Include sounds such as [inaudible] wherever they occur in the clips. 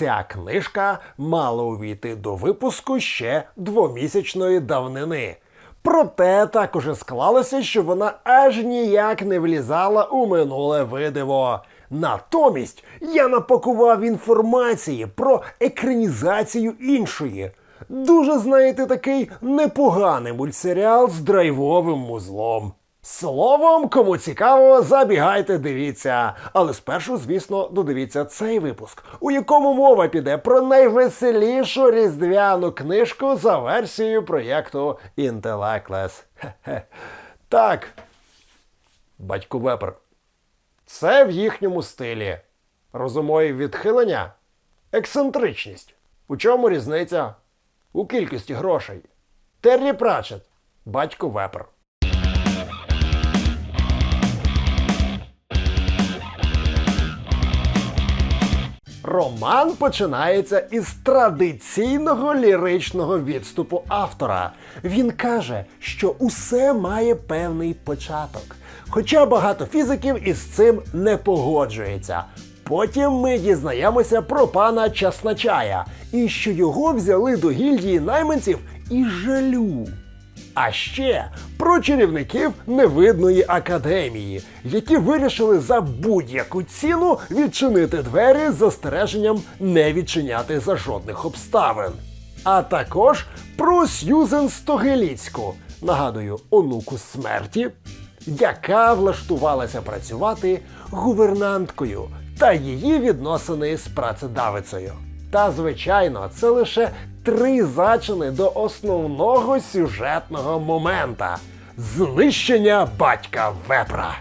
ця книжка мала увійти до випуску ще двомісячної давнини. Проте так уже склалося, що вона аж ніяк не влізала у минуле видиво. Натомість я напакував інформації про екранізацію іншої. Дуже, знаєте, такий непоганий мультсеріал з драйвовим музлом. Словом, кому цікаво, забігайте, дивіться. Але спершу, звісно, додивіться цей випуск, у якому мова піде про найвеселішу різдвяну книжку за версією проєкту. Хе-хе. Так, батько Вепер. Це в їхньому стилі. Розумові відхилення, ексцентричність. У чому різниця? У кількості грошей. Террі Пратчет, батько Вепер. Роман починається із традиційного ліричного відступу автора. Він каже, що усе має певний початок. Хоча багато фізиків із цим не погоджується. Потім ми дізнаємося про пана Часначая і що його взяли до гільдії найманців із жалю. А ще про чарівників невидної академії, які вирішили за будь-яку ціну відчинити двері з застереженням не відчиняти за жодних обставин. А також про Сьюзен Стогеліцьку, нагадую, онуку смерті, яка влаштувалася працювати гувернанткою та її відносини з працедавицею. Та, звичайно, це лише три зачини до основного сюжетного момента знищення батька вепра.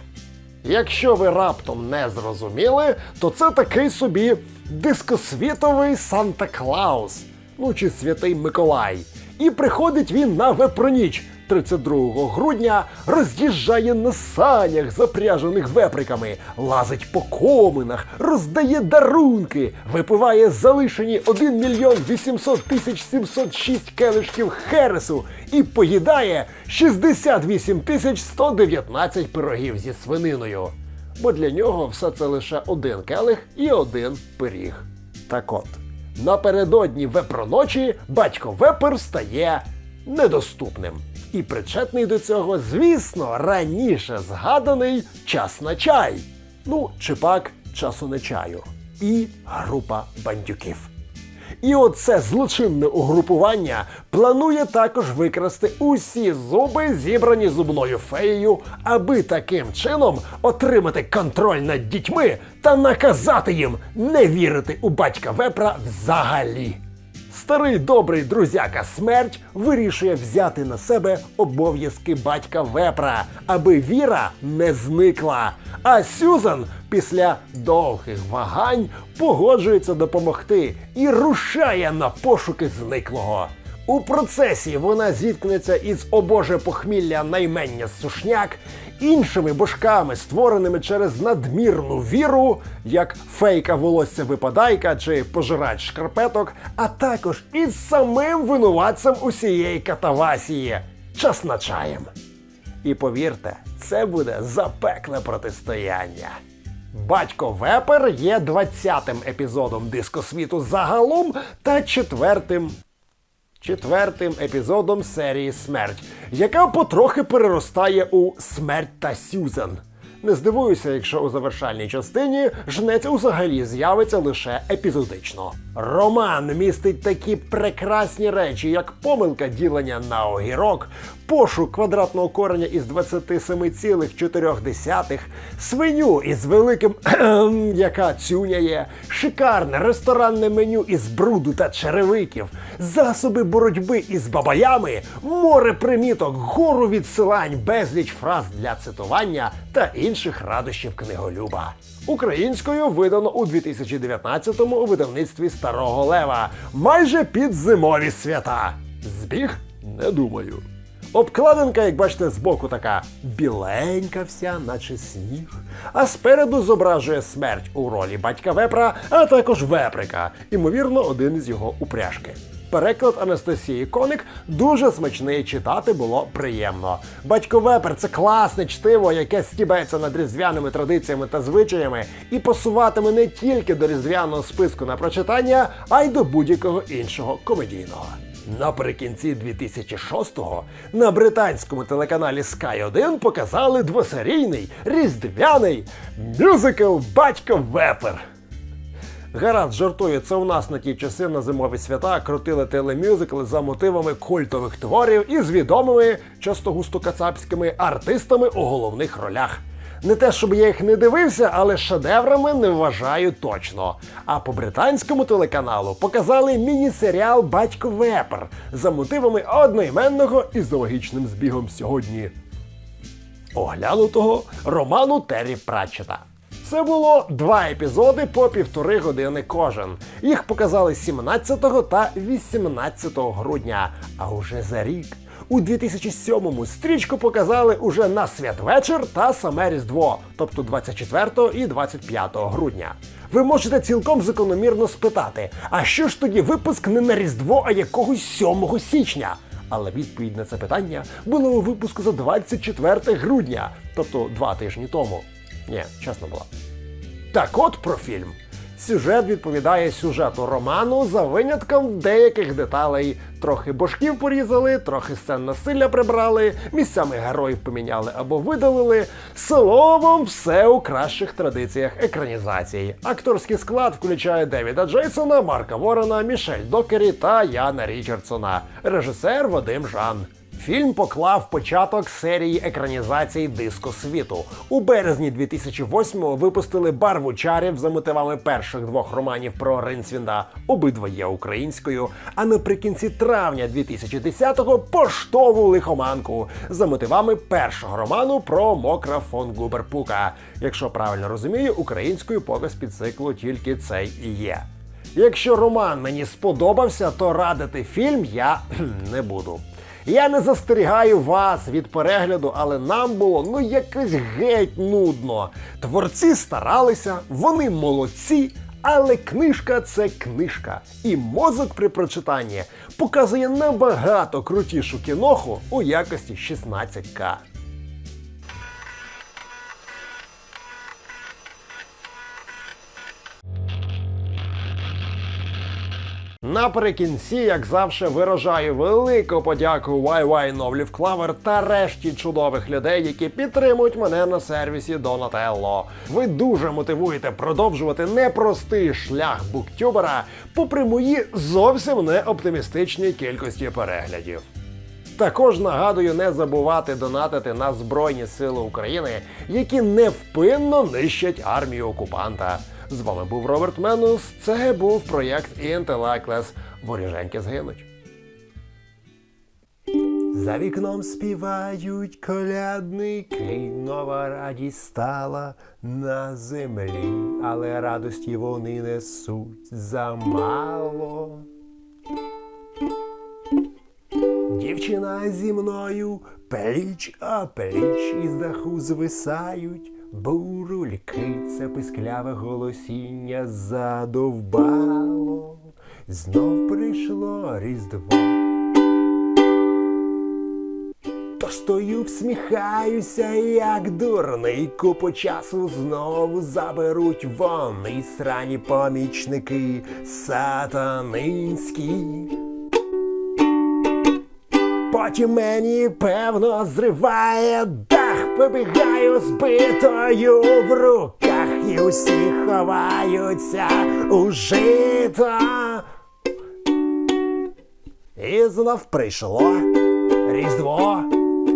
Якщо ви раптом не зрозуміли, то це такий собі дискосвітовий Санта Клаус, ну чи святий Миколай. І приходить він на вепроніч 32 грудня, роз'їжджає на санях, запряжених веприками, лазить по коминах, роздає дарунки, випиває залишені 1 мільйон 800 тисяч 706 келишків хересу і поїдає 68 тисяч 119 пирогів зі свининою. Бо для нього все це лише один келих і один пиріг. Так от, напередодні вепроночі батько вепер стає недоступним. І причетний до цього, звісно, раніше згаданий час на чай. Ну, чи пак часу не чаю. І група бандюків. І оце злочинне угрупування планує також викрасти усі зуби, зібрані зубною феєю, аби таким чином отримати контроль над дітьми та наказати їм не вірити у батька вепра взагалі. Старий добрий друзяка смерть вирішує взяти на себе обов'язки батька вепра, аби віра не зникла. А Сюзан після довгих вагань погоджується допомогти і рушає на пошуки зниклого. У процесі вона зіткнеться із о боже похмілля наймення сушняк, іншими божками, створеними через надмірну віру, як фейка волосся випадайка чи пожирач шкарпеток, а також із самим винуватцем усієї катавасії часначаєм. І повірте, це буде запекле протистояння. Батько Вепер є 20-м епізодом дискосвіту загалом та четвертим четвертим епізодом серії Смерть, яка потрохи переростає у Смерть та Сюзан. Не здивуюся, якщо у завершальній частині жнець взагалі з'явиться лише епізодично. Роман містить такі прекрасні речі, як помилка ділення на огірок, пошук квадратного кореня із 27,4, свиню із великим [clears throat] яка цюняє, шикарне ресторанне меню із бруду та черевиків, засоби боротьби із бабаями, море приміток, гору відсилань, безліч фраз для цитування та інших радощів книголюба. Українською видано у 2019-му у видавництві Старого Лева, майже під зимові свята. Збіг? Не думаю. Обкладинка, як бачите, збоку така біленька вся, наче сніг. А спереду зображує смерть у ролі батька вепра, а також веприка, ймовірно, один із його упряжки. Переклад Анастасії Коник дуже смачний читати було приємно. Батько Вепер це класне чтиво, яке стібеться над різдвяними традиціями та звичаями і посуватиме не тільки до різдвяного списку на прочитання, а й до будь-якого іншого комедійного. Наприкінці 2006-го на британському телеканалі Sky 1 показали двосерійний різдвяний мюзикл Батько Вепер. Гаразд, жартую, це у нас на ті часи на зимові свята крутили телемюзикли за мотивами культових творів і з відомими, часто густокацапськими артистами у головних ролях. Не те, щоб я їх не дивився, але шедеврами не вважаю точно. А по британському телеканалу показали міні-серіал Батько Вепер за мотивами одноіменного і з логічним збігом сьогодні оглянутого роману Террі Пратчета. Це було два епізоди по півтори години кожен. Їх показали 17 та 18 грудня. А уже за рік, у 2007-му, стрічку показали уже на святвечір та саме Різдво, тобто 24 і 25 грудня. Ви можете цілком закономірно спитати: а що ж тоді випуск не на Різдво, а якогось 7 січня? Але відповідь на це питання було у випуску за 24 грудня, тобто два тижні тому. Ні, чесно було. Так от про фільм. Сюжет відповідає сюжету роману за винятком деяких деталей. Трохи бошків порізали, трохи сцен насилля прибрали, місцями героїв поміняли або видалили. Словом, все у кращих традиціях екранізації. Акторський склад включає Девіда Джейсона, Марка Ворона, Мішель Докері та Яна Річардсона. Режисер Вадим Жан. Фільм поклав початок серії екранізацій диско світу. У березні 2008-го випустили барву чарів за мотивами перших двох романів про Ринсвінда. Обидва є українською. А наприкінці травня 2010-го поштову лихоманку за мотивами першого роману про Мокра фон Губерпука. Якщо правильно розумію, українською показ підциклу тільки цей і є. Якщо роман мені сподобався, то радити фільм я [clears throat] не буду. Я не застерігаю вас від перегляду, але нам було ну якось геть нудно. Творці старалися, вони молодці. Але книжка це книжка, і мозок при прочитанні показує набагато крутішу кіноху у якості 16К. Наприкінці, як завжди, виражаю велику подяку YY Новлів Клавер та решті чудових людей, які підтримують мене на сервісі Donatello. Ви дуже мотивуєте продовжувати непростий шлях буктюбера, попри мої зовсім не оптимістичні кількості переглядів. Також нагадую не забувати донатити на Збройні Сили України, які невпинно нищать армію окупанта. З вами був Роберт Менус. Це був проєкт Інтелеклес. Воріженьки згинуть. За вікном співають колядники, нова радість стала на землі, але радості вони несуть замало. Дівчина зі мною пліч а пліч із даху звисають. Бурульки, це пискляве голосіння задовбало. Знов прийшло різдво. То стою, всміхаюся, як дурний, купу часу знову заберуть вони срані помічники сатанинські. Потім мені певно зриває дах, побігаю збитою в руках, і усі ховаються у жито. І знов прийшло Різдво.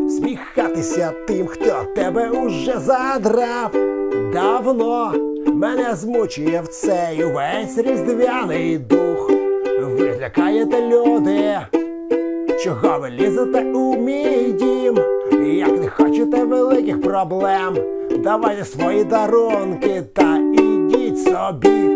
Сміхатися тим, хто тебе уже задрав. Давно мене змучує в цей увесь різдвяний дух. Ви лякаєте люди. Чого ви лізете у мій проблем, давайте свої дарунки та ідіть собі